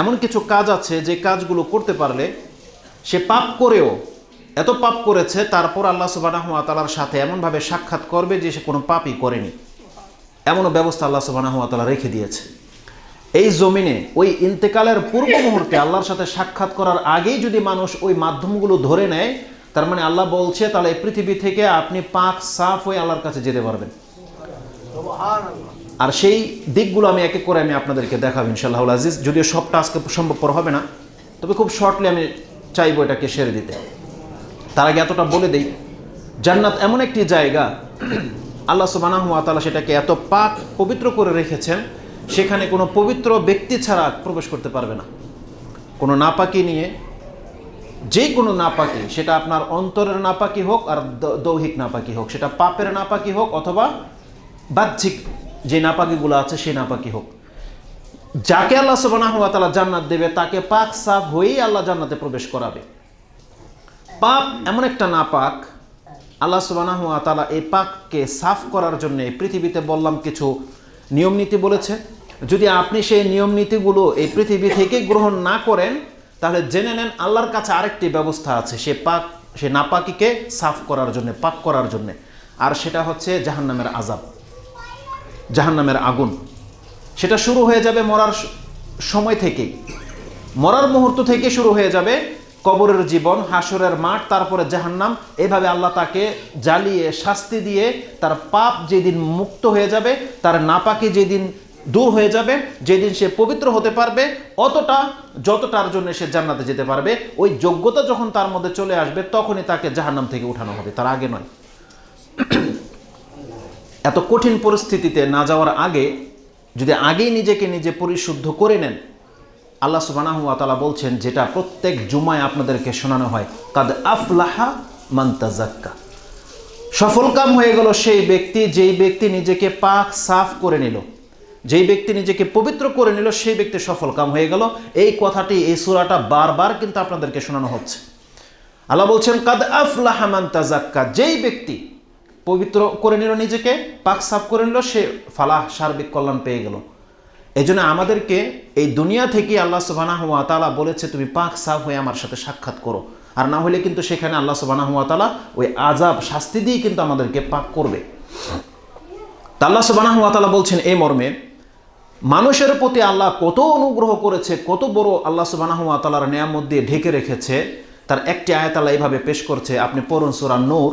এমন কিছু কাজ আছে যে কাজগুলো করতে পারলে সে পাপ করেও, এত পাপ করেছে, তারপর আল্লাহ সুবাহ তালার সাথে এমনভাবে সাক্ষাৎ করবে যে সে কোনো পাপই করেনি। এমনও ব্যবস্থা আল্লাহ সুবাহ তালা রেখে দিয়েছে। এই জমিনে, ওই ইন্তেকালের পূর্ব মুহূর্তে আল্লাহর সাথে সাক্ষাৎ করার আগেই যদি মানুষ ওই মাধ্যমগুলো ধরে নেয়, তার মানে আল্লাহ বলছে, তাহলে এই পৃথিবী থেকে আপনি পাক সাফ হয়ে আল্লাহর কাছে যেতে পারবেন। আর সেই দিকগুলো আমি একে করে আমি আপনাদেরকে দেখাবো ইনশাল্লাহ আজিজ। যদিও সবটা আজকে সম্ভবপর হবে না, তবে খুব শর্টলি আমি চাইব এটাকে সেরে দিতে। তার আগে এতটা বলে দেই, জান্নাত এমন একটি জায়গা, আল্লাহ সুবানাহ তালা সেটাকে এত পাক, পবিত্র করে রেখেছেন, সেখানে কোনো পবিত্র ব্যক্তি ছাড়া প্রবেশ করতে পারবে না। কোনো নাপাকি নিয়ে যে কোনো নাপাকি, সেটা আপনার অন্তরের নাপাকি হোক আর দৈহিক নাপাকি হোক, সেটা পাপের নাপাকি হোক অথবা বাহ্যিক যে নাপাকিগুলো আছে, সেই নাপাকি হোক। যাকে আল্লাহ সুবাহ তালা জান্নাত দেবে, তাকে পাক সাফ হয়েই আল্লাহ জান্নাতে প্রবেশ করাবে। পাপ এমন একটা নাপাক, আল্লাহ সুবাহ তালা এই পাককে সাফ করার জন্য পৃথিবীতে বললাম কিছু নিয়ম নীতি বলেছে। যদি আপনি সেই নিয়ম নীতিগুলো এই পৃথিবী থেকে গ্রহণ না করেন, তাহলে জেনে নেন আল্লাহর কাছে আরেকটি ব্যবস্থা আছে, সে পাক, সে নাপাকিকে সাফ করার জন্য, পাক করার জন্য। আর সেটা হচ্ছে জাহান্নামের আজাব জাহান্নামের আগুন। সেটা শুরু হয়ে যাবে মরার সময় থেকেই। মরার মুহূর্ত থেকে শুরু হয়ে যাবে কবরের জীবন, হাসরের মাঠ, তারপরে জাহান্নাম। এভাবে আল্লাহ তাকে জ্বালিয়ে, শাস্তি দিয়ে তার পাপ যেদিন মুক্ত হয়ে যাবে, তার নাপাকি যেদিন দূর হয়ে যাবে, যেদিন সে পবিত্র হতে পারবে, অতটা যতটার জন্য সে জান্নাতে যেতে পারবে, ওই যোগ্যতা যখন তার মধ্যে চলে আসবে, তখনই তাকে জাহান্নাম থেকে উঠানো হবে। তার আগে নয়। এত কঠিন পরিস্থিতিতে না যাওয়ার আগে, যদি আগেই নিজেকে নিজে পরিশুদ্ধ করে নেন, আল্লাহ সুবানাহু তালা বলছেন, যেটা প্রত্যেক জুমায় আপনাদেরকে শোনানো হয়, কাদ আফলাহা মান্তাজাক্কা সফল কাম হয়ে গেল সেই ব্যক্তি, যেই ব্যক্তি নিজেকে পাক, সাফ করে নিল। যেই ব্যক্তি নিজেকে পবিত্র করে নিল, সেই ব্যক্তি সফল কাম হয়ে গেল। এই কথাটি, এই সুরাটা বারবার কিন্তু আপনাদেরকে শোনানো হচ্ছে। আল্লাহ বলছেন, কাদ আফলাহা মান্তাজাক্কা যেই ব্যক্তি পবিত্র করে নিল নিজেকে, পাক সাফ করে নিল, সে ফালাহ, সার্বিক কল্যাণ পেয়ে গেল। এই জন্য আমাদেরকে এই দুনিয়া থেকে আল্লাহ সুবানা হুয়া তালা বলেছে, তুমি পাক সাফ হয়ে আমার সাথে সাক্ষাৎ করো। আর না হলে কিন্তু সেখানে আল্লাহ সুবানা হুয়া তালা ওই আজাব শাস্তি দিয়ে কিন্তু আমাদেরকে পাক করবে। তা আল্লাহ সুবানা হুয়া তালা বলছেন এই মর্মে, মানুষের প্রতি আল্লাহ কত অনুগ্রহ করেছে, কত বড় আল্লাহ সুবানা হুয়া তালার নিয়ামত দিয়ে ঢেকে রেখেছে। তার একটি আয়াত আল্লাহ এইভাবে পেশ করছে, আপনি পড়ুন সুরা নূর।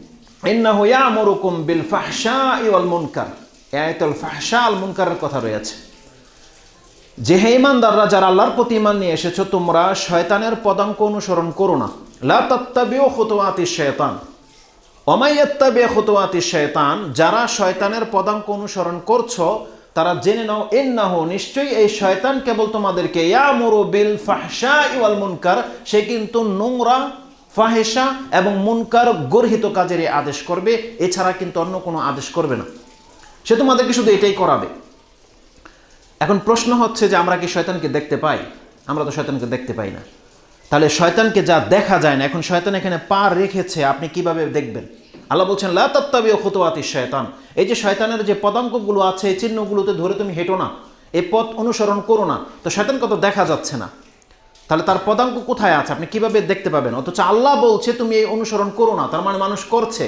ইন্নাহু ইয়ামুরুকুম বিল ফাহশাই ওয়াল মুনকার। আয়াতুল ফাহশা, আল মুনকারের কথা রয়েছে। যে হে ইমানদাররা, যারা আল্লাহর প্রতি ইমান নিয়ে এসেছ, তোমরা শয়তানের পদাঙ্ক অনুসরণ করো না। লা তাত্তাবিউ খুতুওয়াতি শয়তান। অমাইয়াত্তাবে খুতুওয়াতি শয়তান, যারা শয়তানের পদাঙ্ক অনুসরণ করছ, তারা জেনে নাও, ইন্নাহু নিশ্চয়ই এই শয়তান কেবল তোমাদেরকে, ইয়ামুরু বিল ফাহশাই ওয়াল মুনকার, সে কিন্তু নোংরা ফাহেসা এবং মুনকার গর্হিত কাজের আদেশ করবে, এছাড়া কিন্তু অন্য কোনো আদেশ করবে না। সে তোমাদেরকে শুধু এটাই করাবে। এখন প্রশ্ন হচ্ছে যে আমরা কি শয়তানকে দেখতে পাই? আমরা তো শয়তানকে দেখতে পাই না। তাহলে শয়তানকে যা দেখা যায় না, এখন শয়তান এখানে পা রেখেছে, আপনি কীভাবে দেখবেন? আল্লাহ বলছেন লাতাত্তাবি ও খুতুয়াতি শয়তান। এই যে শয়তানের যে পদাঙ্কগুলো আছে, এই চিহ্নগুলোতে ধরে তুমি হেঁটো না। এ পথ অনুসরণ করো না। তো শয়তানকে তো দেখা যাচ্ছে না। তাহলে তার পদাঙ্ক কোথায় আছে? আপনি কীভাবে দেখতে পাবেন? অথচ আল্লাহ বলছে, তুমি এই অনুসরণ করো না। তার মানে মানুষ করছে।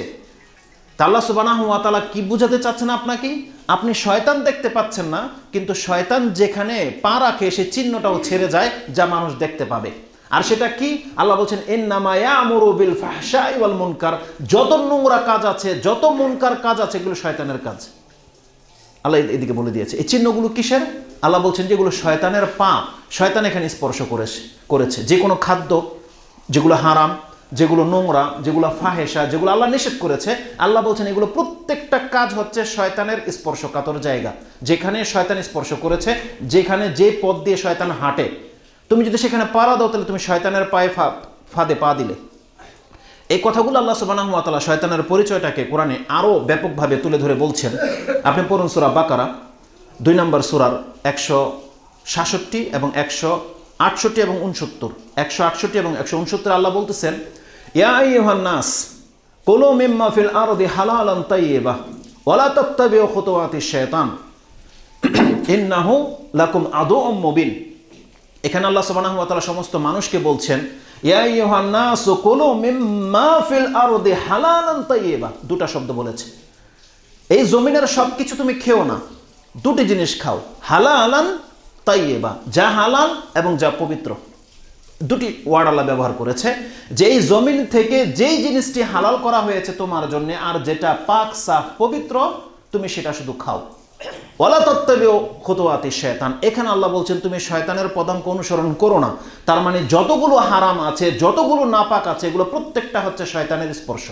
তা আল্লাহ সুবানাহ তালা কি বুঝাতে চাচ্ছেন আপনাকে? আপনি শয়তান দেখতে পাচ্ছেন না, কিন্তু শয়তান যেখানে পা রাখে, সে চিহ্নটাও ছেড়ে যায়, যা মানুষ দেখতে পাবে। আর সেটা কি? আল্লাহ বলছেন বিল ফাহশাই ওয়াল মুনকার। যত নোংরা কাজ আছে, যত মুনকার কাজ আছে, এগুলো শয়তানের কাজ। আল্লাহ এদিকে বলে দিয়েছে, এই চিহ্নগুলো কিসের? আল্লাহ বলছেন যেগুলো শয়তানের পা শয়তান এখানে স্পর্শ করেছে করেছে। যে কোনো খাদ্য যেগুলো হারাম, যেগুলো নোংরা, যেগুলো ফাহেসা যেগুলো আল্লাহ নিষেধ করেছে, আল্লাহ বলছেন এগুলো প্রত্যেকটা কাজ হচ্ছে শয়তানের স্পর্শকাতর জায়গা। যেখানে শয়তান স্পর্শ করেছে, যেখানে যে পথ দিয়ে শয়তান হাঁটে। তুমি যদি সেখানে পাড়া দাও, তাহলে তুমি শয়তানের পায়ে ফা- ফাঁদে পা দিলে। এই কথাগুলো আল্লাহ সুবাহ তালা শয়তানের পরিচয়টাকে কোরআনে আরও ব্যাপকভাবে তুলে ধরে বলছেন। আপনি পড়ুন সুরা বাকারা, দুই নম্বর সুরার একশো সাতষট্টি এবং একশো আটষট্টি এবং উনসত্তর। একশো আটষট্টি এবং একশো উনসত্তর আল্লাহ বলতেছেন, ইয়া নাস, কোলো মিম্মা ফিল আরদি হালালান তাইয়্যিবা ওয়ালা তাত্তাবিউ খুতুওয়াতিশ শায়তান ইন্নাহু লাকুম আদুউম মুবিন। এখানে আল্লাহ সুবহানাহু ওয়া সমস্ত মানুষকে বলছেন, ইয়া আইয়ুহান নাসু, কুলু মিম্মা ফিল আরদি হালালান তাইয়্যিবা দুটা শব্দ বলেছে। এই জমিনের সব কিছু তুমি খেও না, দুটি জিনিস খাও, হালালান তাইয়্যিবা, যা হালাল এবং যা পবিত্র। দুটি ওয়ার্ড আল্লাহ ব্যবহার করেছে, যে এই জমিন থেকে যেই জিনিসটি হালাল করা হয়েছে তোমার জন্য, আর যেটা পাক, সাফ, পবিত্র, তুমি সেটা শুধু খাও। ওলা তত্ত্বেও খতোয়াতি শয়তান এখানে আল্লাহ বলছেন, তুমি শয়তানের পদাঙ্ক অনুসরণ করো না। তার মানে যতগুলো হারাম আছে, যতগুলো নাপাক আছে, এগুলো প্রত্যেকটা হচ্ছে শয়তানের স্পর্শ।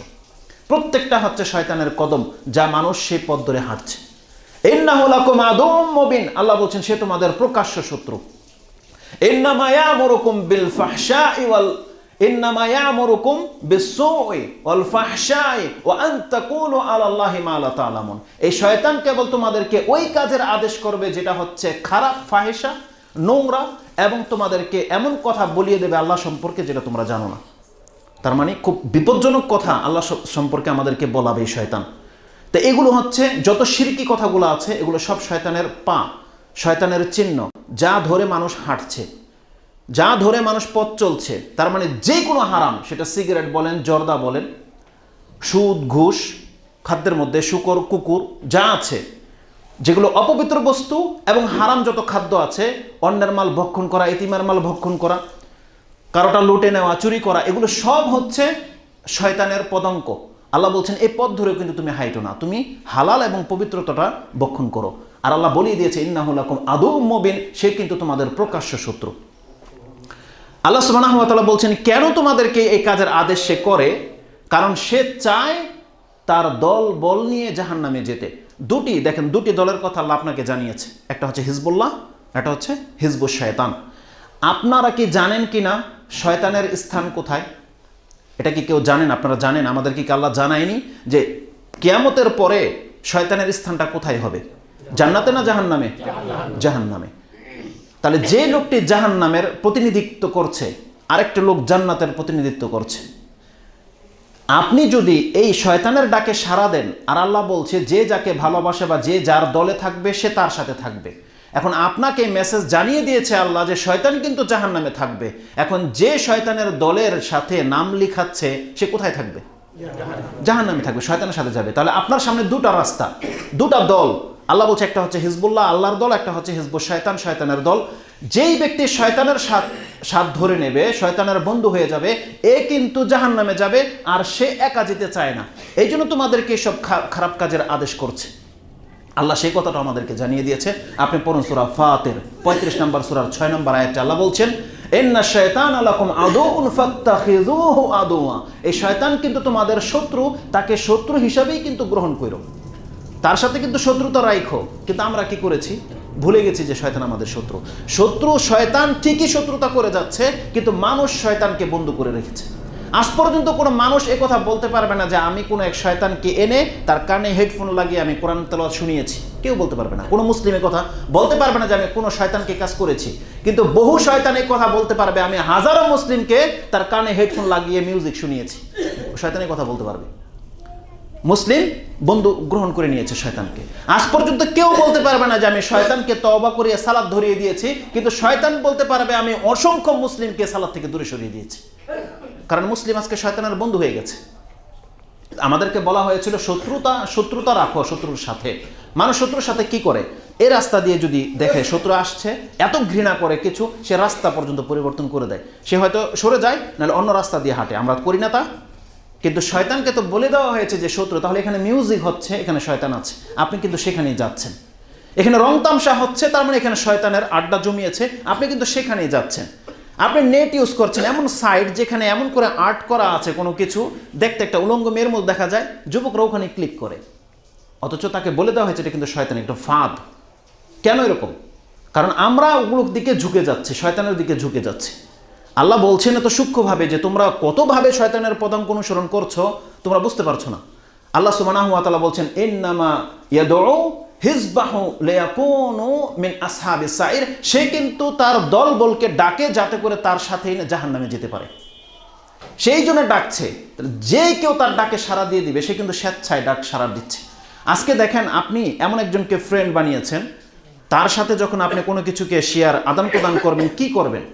প্রত্যেকটা হচ্ছে শয়তানের কদম, যা মানুষ সেই পথ ধরে হাঁটছে। ইন্নাহুলাকুম আদম মবিন। আল্লাহ বলছেন, সে তোমাদের প্রকাশ্য শত্রু। ইন্নামা ইয়ামুরুকুম বিল ফাহশাই ওয়াল, ইন্নামা ইয়ামুরুকুম বিসসুই ওয়াল ফাহশাই ওয়া আন তাকুলু আলাল্লাহি মা লা এই শয়তান কেবল তোমাদেরকে ওই কাজের আদেশ করবে, যেটা হচ্ছে খারাপ ফাহেসা নোংরা এবং তোমাদেরকে এমন কথা বলিয়ে দেবে আল্লাহ সম্পর্কে যেটা তোমরা জানো না। তার মানে খুব বিপজ্জনক কথা আল্লাহ সম্পর্কে আমাদেরকে বলাবে এই শয়তান। তো এগুলো হচ্ছে যত সিরকি কথাগুলো আছে, এগুলো সব শয়তানের পা, শয়তানের চিহ্ন, যা ধরে মানুষ হাঁটছে। যা ধরে মানুষ পথ চলছে, তার মানে যে কোনো হারাম, সেটা সিগারেট বলেন, জর্দা বলেন, সুদ, ঘুষ, খাদ্যের মধ্যে শুকর, কুকুর, যা আছে, যেগুলো অপবিত্র বস্তু এবং হারাম যত খাদ্য আছে, অন্যের মাল ভক্ষণ করা, এতিমার মাল ভক্ষণ করা, কারোটা লুটে নেওয়া, চুরি করা, এগুলো সব হচ্ছে শয়তানের পদাঙ্ক। আল্লাহ বলছেন এই পথ ধরেও কিন্তু তুমি হাইটো না। তুমি হালাল এবং পবিত্রতাটা বক্ষণ করো। আর আল্লাহ বলিয়ে দিয়েছে ইন্নাহুলাকুম আদৌ মবিন, সে কিন্তু তোমাদের প্রকাশ্য শত্রু। আল্লাহ ওয়া বলছেন, কেন তোমাদেরকে এই কাজের আদেশ সে করে? কারণ সে চায় তার দল বল নিয়ে জাহান্নামে যেতে। দুটি, দেখেন, দুটি দলের কথা আল্লাহ আপনাকে জানিয়েছে। একটা হচ্ছে হিজবুল্লাহ, একটা হচ্ছে হিজবুল শয়তান। আপনারা কি জানেন কি না শয়তানের স্থান কোথায়? এটা কি কেউ জানেন? আপনারা জানেন? আমাদের কি আল্লাহ জানায়নি যে কিয়ামতের পরে শয়তানের স্থানটা কোথায় হবে? জান্নাতে না জাহান্নামে? জাহান্নামে। তাহলে যে লোকটি জাহান নামের প্রতিনিধিত্ব করছে, আরেকটা লোক জান্নাতের প্রতিনিধিত্ব করছে। আপনি যদি এই শয়তানের ডাকে সাড়া দেন, আর আল্লাহ বলছে, যে যাকে ভালোবাসে বা যে যার দলে থাকবে, সে তার সাথে থাকবে। এখন আপনাকে মেসেজ জানিয়ে দিয়েছে আল্লাহ যে শয়তান কিন্তু জাহান নামে থাকবে। এখন যে শয়তানের দলের সাথে নাম লিখাচ্ছে, সে কোথায় থাকবে? জাহান নামে থাকবে, শয়তানের সাথে যাবে। তাহলে আপনার সামনে দুটা রাস্তা, দুটা দল। আল্লাহ বলছে, একটা হচ্ছে হিজবুল্লাহ, আল্লাহর দল, একটা হচ্ছে হিজবুল শয়তান, শয়তানের দল। যেই ব্যক্তি শয়তানের সাথ সাথ ধরে নেবে, শয়তানের বন্ধু হয়ে যাবে, এ কিন্তু জাহান নামে যাবে, আর সে একা যেতে চায় না। এই জন্য তোমাদেরকে সব খারাপ কাজের আদেশ করছে। আল্লাহ সেই কথাটা আমাদেরকে জানিয়ে দিয়েছে। আপনি পড়ুন সুরা ফাতের, পঁয়ত্রিশ নম্বর সুরার ছয় নম্বর আয়াতটা আল্লাহ বলছেন এন্না শয়তান আলাকুম আদৌন ফাত্তাখিযুহু আদুয়া এই শয়তান কিন্তু তোমাদের শত্রু, তাকে শত্রু হিসাবেই কিন্তু গ্রহণ করো। তার সাথে কিন্তু শত্রুতা রাইখো। কিন্তু আমরা কি করেছি? ভুলে গেছি যে শয়তান আমাদের শত্রু। শত্রু শয়তান ঠিকই শত্রুতা করে যাচ্ছে, কিন্তু মানুষ শয়তানকে বন্ধু করে রেখেছে। আজ পর্যন্ত কোনো মানুষ কথা বলতে পারবে না যে আমি কোনো এক শয়তানকে এনে তার কানে হেডফোন লাগিয়ে আমি কোরআন তেলাওয়াত শুনিয়েছি। কেউ বলতে পারবে না। কোনো মুসলিম কথা বলতে পারবে না যে আমি কোনো শয়তানকে কাজ করেছি। কিন্তু বহু শয়তান এই কথা বলতে পারবে, আমি হাজারো মুসলিমকে তার কানে হেডফোন লাগিয়ে মিউজিক শুনিয়েছি। শয়তানের কথা বলতে পারবে। মুসলিম বন্ধু গ্রহণ করে নিয়েছে শয়তানকে। আজ পর্যন্ত কেউ বলতে পারবে না যে আমি শয়তানকে তওবা করিয়ে সালাদ ধরিয়ে দিয়েছি, কিন্তু শয়তান বলতে পারবে আমি অসংখ্য মুসলিমকে সালাদ থেকে দূরে সরিয়ে দিয়েছি। কারণ মুসলিম আজকে শয়তানের বন্ধু হয়ে গেছে। আমাদেরকে বলা হয়েছিল শত্রুতা শত্রুতা রাখো শত্রুর সাথে। মানুষ শত্রুর সাথে কি করে? এই রাস্তা দিয়ে যদি দেখে শত্রু আসছে, এত ঘৃণা করে কিছু, সে রাস্তা পর্যন্ত পরিবর্তন করে দেয়। সে হয়তো সরে যায়, নাহলে অন্য রাস্তা দিয়ে হাঁটে। আমরা করি না তা। কিন্তু শয়তানকে তো বলে দেওয়া হয়েছে যে, শত্রু, তাহলে এখানে মিউজিক হচ্ছে, এখানে শয়তান আছে। আপনি কিন্তু সেখানেই যাচ্ছেন। এখানে রং তামসা হচ্ছে, তার মানে এখানে শয়তানের আড্ডা জমিয়েছে। আপনি কিন্তু সেখানেই যাচ্ছেন। আপনি নেট ইউজ করছেন, এমন সাইট যেখানে এমন করে আর্ট করা আছে কোনো কিছু, দেখতে একটা উলঙ্গ মেয়ের মধ্যে দেখা যায়, যুবকরা ওখানে ক্লিক করে। অথচ তাকে বলে দেওয়া হয়েছে, এটা কিন্তু শয়তান একটা ফাঁদ। কেন এরকম? কারণ আমরা ওগুলোর দিকে ঝুঁকে যাচ্ছি, শয়তানের দিকে ঝুঁকে যাচ্ছি। আল্লাহ বলছেন এত সূক্ষ্মভাবে যে তোমরা কতভাবে শয়তানের পদাঙ্ক অনুসরণ করছ, তোমরা বুঝতে পারছ না। আল্লাহ সুবহানাহু ওয়া তাআলা বলছেন, ইন্নামা ইয়াদউ হিজবাহু লিয়াকুনু মিন সাইর সে কিন্তু তার দল বলকে ডাকে যাতে করে তার সাথেই জাহান্নামে যেতে পারে। সেই জন্য ডাকছে। যে কেউ তার ডাকে সাড়া দিয়ে দিবে, সে কিন্তু স্বেচ্ছায় ডাক সাড়া দিচ্ছে। আজকে দেখেন আপনি এমন একজনকে ফ্রেন্ড বানিয়েছেন, তার সাথে যখন আপনি কোনো কিছুকে শেয়ার আদান প্রদান করবেন, কি করবেন?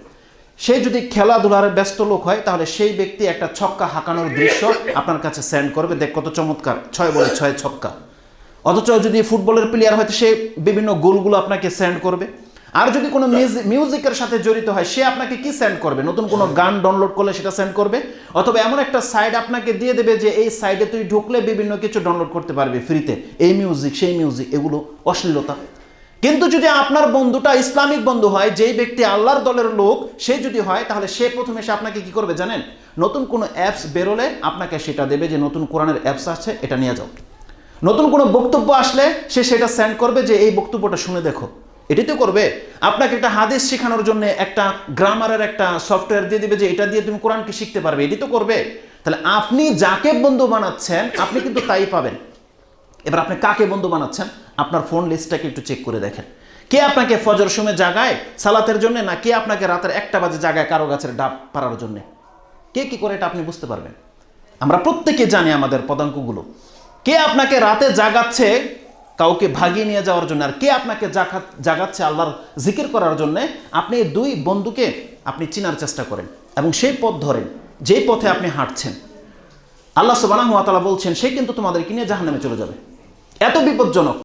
সে যদি খেলাধুলার ব্যস্ত লোক হয়, তাহলে সেই ব্যক্তি একটা ছক্কা হাঁকানোর দৃশ্য আপনার কাছে সেন্ড করবে। দেখ কত চমৎকার, ছয় বলে ছয় ছক্কা। অথচ যদি ফুটবলের প্লেয়ার হয়তো সে বিভিন্ন গোলগুলো আপনাকে সেন্ড করবে। আর যদি কোনো মিউজি- মিউজিকের সাথে জড়িত হয়, সে আপনাকে কি সেন্ড করবে? নতুন কোনো গান ডাউনলোড করলে সেটা সেন্ড করবে? অথবা এমন একটা সাইট আপনাকে দিয়ে দেবে যে এই সাইডে তুই ঢুকলে বিভিন্ন কিছু ডাউনলোড করতে পারবি ফ্রিতে এই মিউজিক সেই মিউজিক এগুলো অশ্লীলতা। কিন্তু যদি আপনার বন্ধুটা ইসলামিক বন্ধু হয়, যেই ব্যক্তি আল্লাহর দলের লোক, সে যদি হয়, তাহলে সে প্রথমে সে আপনাকে কি করবে জানেন? নতুন কোনো অ্যাপস বেরোলে আপনাকে সেটা দেবে যে নতুন কোরআনের অ্যাপস আছে, এটা নিয়ে যাও। নতুন কোনো বক্তব্য আসলে সে সেটা সেন্ড করবে যে এই বক্তব্যটা শুনে দেখো। এটি তো করবে, আপনাকে একটা হাদিস শেখানোর জন্য একটা গ্রামারের একটা সফটওয়্যার দিয়ে দিবে যে এটা দিয়ে তুমি কোরআনকে শিখতে পারবে এটি তো করবে। তাহলে আপনি যাকে বন্ধু বানাচ্ছেন, আপনি কিন্তু তাই পাবেন। এবার আপনি কাকে বন্ধু বানাচ্ছেন? আপনার ফোন লিস্টটাকে একটু চেক করে দেখেন। কে আপনাকে ফজর সময় জাগায় সালাতের জন্য, না কে আপনাকে রাতের একটা বাজে জাগায় কারও গাছের ডাব পাড়ার জন্য? কে কি করে এটা আপনি বুঝতে পারবেন? আমরা প্রত্যেকে জানি আমাদের পদাঙ্কগুলো। কে আপনাকে রাতে জাগাচ্ছে কাউকে ভাগিয়ে নিয়ে যাওয়ার জন্য? আর কে আপনাকে জাগা- জাগাচ্ছে আল্লাহর জিকির করার জন্যে? আপনি এই দুই বন্ধুকে আপনি চিনার চেষ্টা করেন এবং সেই পথ ধরেন, যেই পথে আপনি হাঁটছেন। আল্লাহ সুবাহ বলছেন, সে কিন্তু তোমাদেরকে নিয়ে জাহান্নামে চলে যাবে। এত বিপজ্জনক।